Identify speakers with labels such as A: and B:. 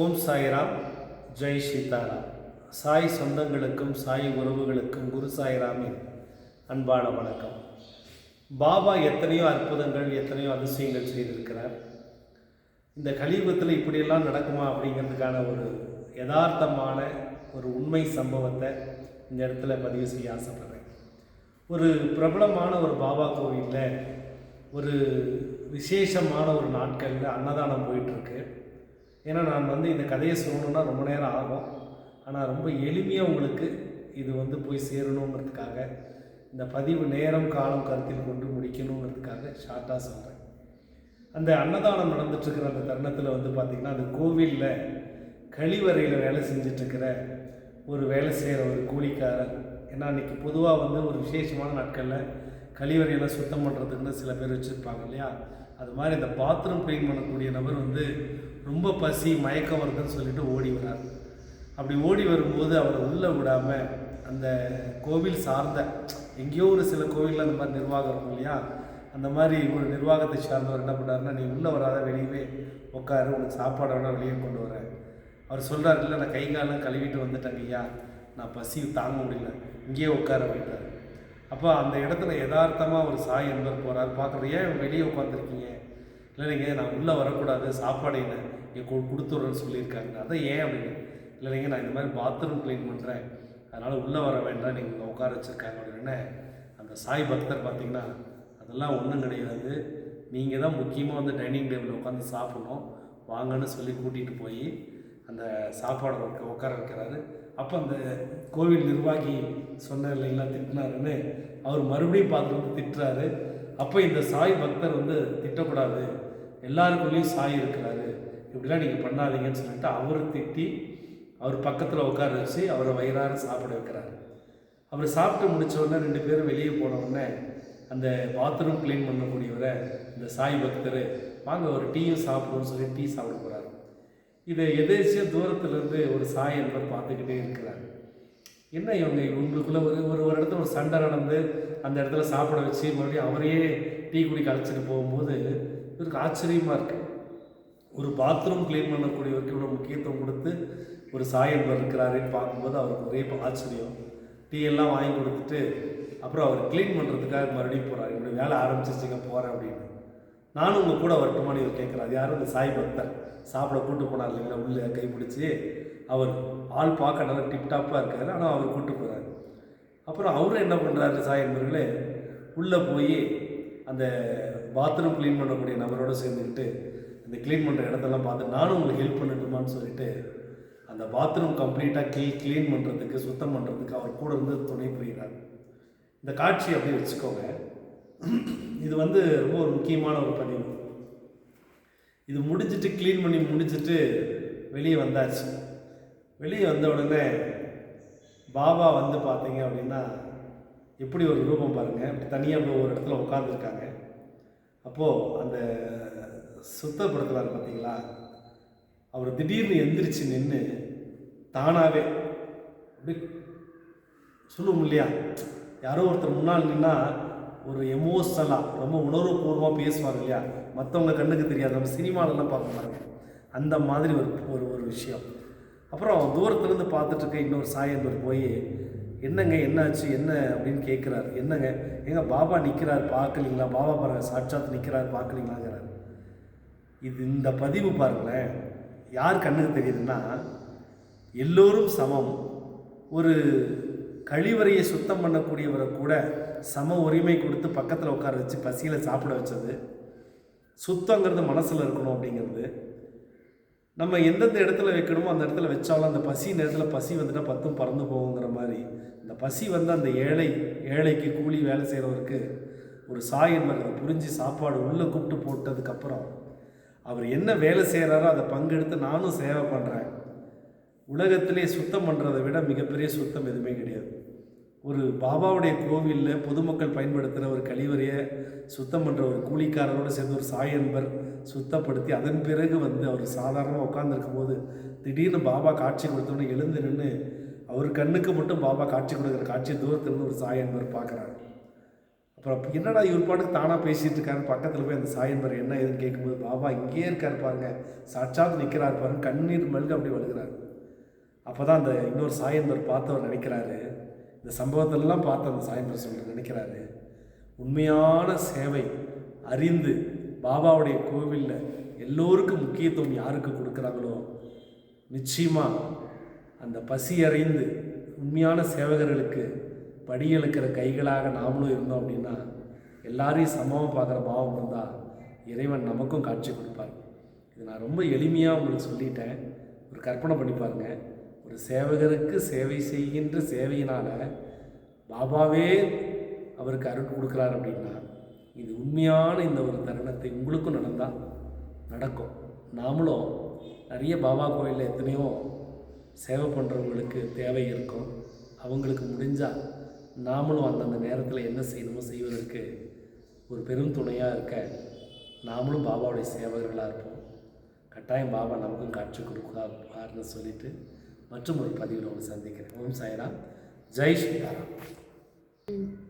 A: ஓம் சாய்ராம். ஜெய் சீதாராம். சாய் சொந்தங்களுக்கும் சாய் உறவுகளுக்கும் குரு சாய்ராமின் அன்பான வணக்கம். பாபா எத்தனையோ அற்புதங்கள் எத்தனையோ அதிசயங்கள் செய்திருக்கிறார். இந்த கலியுகத்தில் இப்படியெல்லாம் நடக்குமா அப்படிங்கிறதுக்கான ஒரு யதார்த்தமான ஒரு உண்மை சம்பவத்தை இந்த இடத்துல பதிவு செய்ய ஆசைப்படுறேன். ஒரு பிரபலமான ஒரு பாபா கோவிலில் ஒரு விசேஷமான ஒரு நாட்களில் அன்னதானம் போயிட்டுருக்கு ஏன்னா நான் வந்து இந்த கதையை சொல்லணுன்னா ரொம்ப நேரம் ஆகும். ஆனால் ரொம்ப எளிமையாக உங்களுக்கு இது வந்து போய் சேரணுங்கிறதுக்காக இந்த பதிவு நேரம் காலம் கருத்தில் கொண்டு முடிக்கணுங்கிறதுக்காக ஷார்ட்டாக சொல்கிறேன் அந்த அன்னதானம் நடந்துட்டுருக்கிற அந்த தருணத்தில் வந்து பார்த்திங்கன்னா அந்த கோவிலில் கழிவறையில் வேலை செஞ்சிட்ருக்கிற ஒரு வேலை செய்கிற ஒரு கூலிக்காரர் ஏன்னா அன்றைக்கி பொதுவாக வந்து ஒரு விசேஷமான நாட்களில் கழிவறையெல்லாம் சுத்தம் பண்ணுறதுக்குன்னு சில பேர் வச்சுருப்பாங்க இல்லையா? அது மாதிரி இந்த பாத்ரூம் க்ளீன் பண்ணக்கூடிய நபர் வந்து ரொம்ப பசி மயக்கம் வருதுன்னு சொல்லிட்டு ஓடி வரார். அப்படி ஓடி வரும்போது அவரை உள்ளே விடாமல் அந்த கோவில் சார்ந்த எங்கேயோ ஒரு சில கோவிலில் அந்த மாதிரி நிர்வாகம் இருக்கும் இல்லையா? அந்த மாதிரி ஒரு நிர்வாகத்தை சார்ந்தவர் என்ன பண்ணாருன்னா நீ உள்ளே வராத வெளியவே உட்காரு உனக்கு சாப்பாடு வேணால் வெளியே கொண்டு வரேன் அவர் சொல்கிறார் இல்லை நான் கை காலம் கழுவிட்டு வந்துட்டேங்க ஐயா. நான் பசி தாங்க முடியல. இங்கேயே உட்கார வைட்டார் அப்போ அந்த இடத்துல யதார்த்தமாக ஒரு சாய் என்பர் போகிறார் பார்க்குறது ஏன் வெளியே உட்காந்துருக்கீங்க இல்லை நீங்கள் நான் உள்ளே வரக்கூடாது. சாப்பாடு என்ன? கொடுத்துட்றேன்னு சொல்லியிருக்காங்க. அதான் ஏன் அப்படின்னு இல்லை நீங்கள் நான் இந்த மாதிரி பாத்ரூம் க்ளீன் பண்ணுறேன் அதனால் உள்ளே வர வேண்டாம் நீங்கள் உட்கார வச்சுருக்காங்க அப்படின்னு அந்த சாய் பக்தர் பார்த்தீங்கன்னா அதெல்லாம் ஒன்றும் கிடையாது. நீங்கள் தான் முக்கியமாக வந்து டைனிங் டேபிளில் உட்காந்து சாப்பிடணும். வாங்கன்னு சொல்லி கூட்டிகிட்டு போய் அந்த சாப்பாடை உட்க உட்கார வைக்கிறாரு. அப்போ அந்த கோவில் நிர்வாகி சொன்ன இல்லைங்களா திட்டினாருன்னு அவர் மறுபடியும் பார்த்து வந்து திட்டுறாரு. அப்போ இந்த சாய் பக்தர் வந்து திட்டக்கூடாது. எல்லாருக்குள்ளேயும் சாய் இருக்கிறாரு. இப்படிலாம் நீங்கள் பண்ணாதீங்கன்னு சொல்லிட்டு அவர் திட்டி அவர் பக்கத்தில் உட்கார வச்சு அவரை வயிறார சாப்பிட வைக்கிறார். அவர் சாப்பிட்டு முடிச்ச ரெண்டு பேரும் வெளியே போனவுடனே அந்த பாத்ரூம் க்ளீன் பண்ணக்கூடியவரை இந்த சாய் பக்தர் வாங்க ஒரு டீயும் சாப்பிடுவோம்னு சொல்லி டீ சாப்பிட போகிறார் இதை எதேச்சிய தூரத்துலேருந்து ஒரு சாய் என்பவர் பார்த்துக்கிட்டே இருக்கிறார். என்ன இவங்க இவங்களுக்குள்ளே ஒரு ஒரு ஒரு இடத்துல ஒரு சண்டை நடந்து அந்த இடத்துல சாப்பிட வச்சு மறுபடியும் அவரையே டீ குடிக்க அழைச்சிட்டு போகும்போது இவருக்கு ஆச்சரியமாக இருக்குது ஒரு பாத்ரூம் க்ளீன் பண்ணக்கூடியவருக்கு இவ்வளோ முக்கியத்துவம் கொடுத்து ஒரு சாயல் இருக்கிறாருன்னு பார்க்கும்போது அவருக்கு ஒரே ஆச்சரியம். டீ எல்லாம் வாங்கி கொடுத்துட்டு அப்புறம் அவர் க்ளீன் பண்ணுறதுக்காக மறுபடியும் போகிறார் இப்படி வேலை ஆரம்பிச்சிருச்சுங்க போகிறேன் அப்படின்னு. நானும் உங்கள் கூட வரட்டுமான்னு இவர் கேட்குறாரு. யாரும் இந்த சாய் பக்தர்? சாப்பிட கூட்டு போனார் இல்லைங்களா? உள்ளே கைப்பிடிச்சி அவர் ஆள் பார்க்க நல்லா டிப்டாப்பாக இருக்கார். ஆனால் அவர் கூட்டு போகிறார் அப்புறம் அவரும் என்ன பண்ணுறாரு சாய் என்பர்களே உள்ளே போய் அந்த பாத்ரூம் க்ளீன் பண்ணக்கூடிய நபரோடு சேர்ந்துக்கிட்டு இந்த க்ளீன் பண்ணுற இடத்தெல்லாம் பார்த்து நானும் உங்களுக்கு ஹெல்ப் பண்ணட்டுமான்னு சொல்லிட்டு அந்த பாத்ரூம் கம்ப்ளீட்டாக க்ளீ க்ளீன் பண்ணுறதுக்கு சுத்தம் பண்ணுறதுக்கு அவர் கூட இருந்து துணை புரிகிறார் இந்த காட்சி அப்படி வச்சுக்கோங்க. இது வந்து ரொம்ப ஒரு முக்கியமான ஒரு பதிவு. இது முடிஞ்சிட்டு க்ளீன் பண்ணி முடிச்சுட்டு வெளியே வந்தாச்சு. வெளியே வந்த உடனே பாபா வந்து பார்த்தீங்க அப்படின்னா எப்படி ஒரு ரூபம் பாருங்கள் தனியாக போய் ஒரு இடத்துல உட்காந்துருக்காங்க அப்போது அந்த சுத்தப்படுத்துவார் பார்த்தீங்களா அவர் திடீர்னு எந்திரிச்சு நின்று தானாகவே அப்படி சொல்லுவோம் இல்லையா? யாரோ ஒருத்தர் முன்னால் நின்னா ஒரு எமோஷனலாக ரொம்ப உணர்வுபூர்வமாக பேசுவார் இல்லையா? மற்றவங்க கண்ணுக்கு தெரியாது. நம்ம சினிமாலெல்லாம் பார்க்க பாருங்க அந்த மாதிரி ஒரு ஒரு ஒரு விஷயம். அப்புறம் தூரத்துலேருந்து பார்த்துட்டு இருக்க இன்னொரு சாயந்தர் போய் என்னங்க என்னாச்சு? என்ன? அப்படின்னு கேட்குறாரு. என்னங்க? எங்கள் பாபா நிற்கிறார் பார்க்கலீங்களா? பாபா பாருங்க சாட்சாத் நிற்கிறார் பார்க்கலீங்களாங்கிறார். இது இந்த பதிவு பாருங்களேன். யார் கண்ணுக்கு தெரியுதுன்னா எல்லோரும் சமம். ஒரு கழிவறையை சுத்தம் பண்ணக்கூடியவரை கூட சம உரிமை கொடுத்து பக்கத்தில் உட்கார வச்சு பசியில் சாப்பிட வச்சது சுத்தங்கிறது மனசில் இருக்கணும் அப்படிங்கிறது. நம்ம எந்தெந்த இடத்துல வைக்கணுமோ அந்த இடத்துல வச்சாலும் அந்த பசி நேரத்தில் பசி வந்துட்டால் பத்தும் பறந்து போகுங்கிற மாதிரி. இந்த பசி வந்து அந்த ஏழை ஏழைக்கு கூலி வேலை செய்கிறவருக்கு ஒரு சாய் என்பதை புரிஞ்சு சாப்பாடு உள்ளே கூப்பிட்டு போட்டதுக்கப்புறம் அவர் என்ன வேலை செய்கிறாரோ அதை பங்கெடுத்து நானும் சேவை பண்ணுறேன் உலகத்திலே சுத்தம் பண்ணுறதை விட மிகப்பெரிய சுத்தம் எதுவுமே கிடையாது. ஒரு பாபாவுடைய கோவிலில் பொதுமக்கள் பயன்படுத்துகிற ஒரு கழிவறையை சுத்தம் பண்ணுற ஒரு கூலிக்காரரோடு சேர்ந்து ஒரு சாயன்பர் சுத்தப்படுத்தி அதன் பிறகு வந்து அவர் சாதாரணமாக உட்காந்துருக்கும் போது திடீர்னு பாபா காட்சி கொடுத்தோன்னே எழுந்து நின்று அவர் கண்ணுக்கு மட்டும் பாபா காட்சி கொடுக்குற காட்சியை தூரத்துலேருந்து ஒரு சாயன்பர் பார்க்குறாரு. அப்புறம் என்னடா இவர் பாட்டுக்கு தானாக பேசிகிட்டு இருக்காரு? பக்கத்தில் போய் அந்த சாயன்பர் என்ன ஏதுன்னு கேட்கும்போது பாபா இங்கேயே இருக்காரு பாருங்க. சாட்சாத் நிற்கிறார் பாருங்க. கண்ணீர் மல்க அப்படி வழுகிறார். அப்போ தான் அந்த இன்னொரு சாயந்தர் பார்த்தவர் நினைக்கிறாரு. இந்த சம்பவத்திலலாம் பார்த்து அந்த சாயந்தர் சொல்ற நினைக்கிறாரு. உண்மையான சேவை அறிந்து பாபாவுடைய கோவிலில் எல்லோருக்கும் முக்கியத்துவம் யாருக்கு கொடுக்குறாங்களோ நிச்சயமாக அந்த பசி அறிந்து உண்மையான சேவகர்களுக்கு படியெழுக்கிற கைகளாக நாமளும் இருந்தோம் அப்படின்னா எல்லாரையும் சமமாக பார்க்குற பாவம் இருந்தால் இறைவன் நமக்கும் காட்சி கொடுப்பார். இது நான் ரொம்ப எளிமையாக உங்களுக்கு சொல்லிட்டேன். ஒரு கற்பனை பண்ணி பாருங்கள் ஒரு சேவகருக்கு சேவை செய்கின்ற சேவையினால் பாபாவே அவருக்கு அருள் கொடுக்குறார் அப்படின்னா இது உண்மையான இந்த ஒரு தருணத்தை உங்களுக்கும் நடந்தால் நடக்கும். நாமளும் நிறைய பாபா கோயிலில் எத்தனையோ சேவை பண்ணுறவங்களுக்கு தேவை இருக்கும். அவங்களுக்கு முடிஞ்சால் நாமளும் அந்தந்த நேரத்தில் என்ன செய்யணுமோ செய்வதற்கு ஒரு பெரும் துணையாக இருக்க நாமளும் பாபாவுடைய சேவகர்களாக இருப்போம். கட்டாயம் பாபா நமக்கும் காட்சி கொடுக்காருன்னு சொல்லிட்டு மற்றும் ஒரு பதிவில் உங்களை சந்திக்கிறேன். ஓம் சாய்ராம். ஜெய் ஸ்ரீராம்.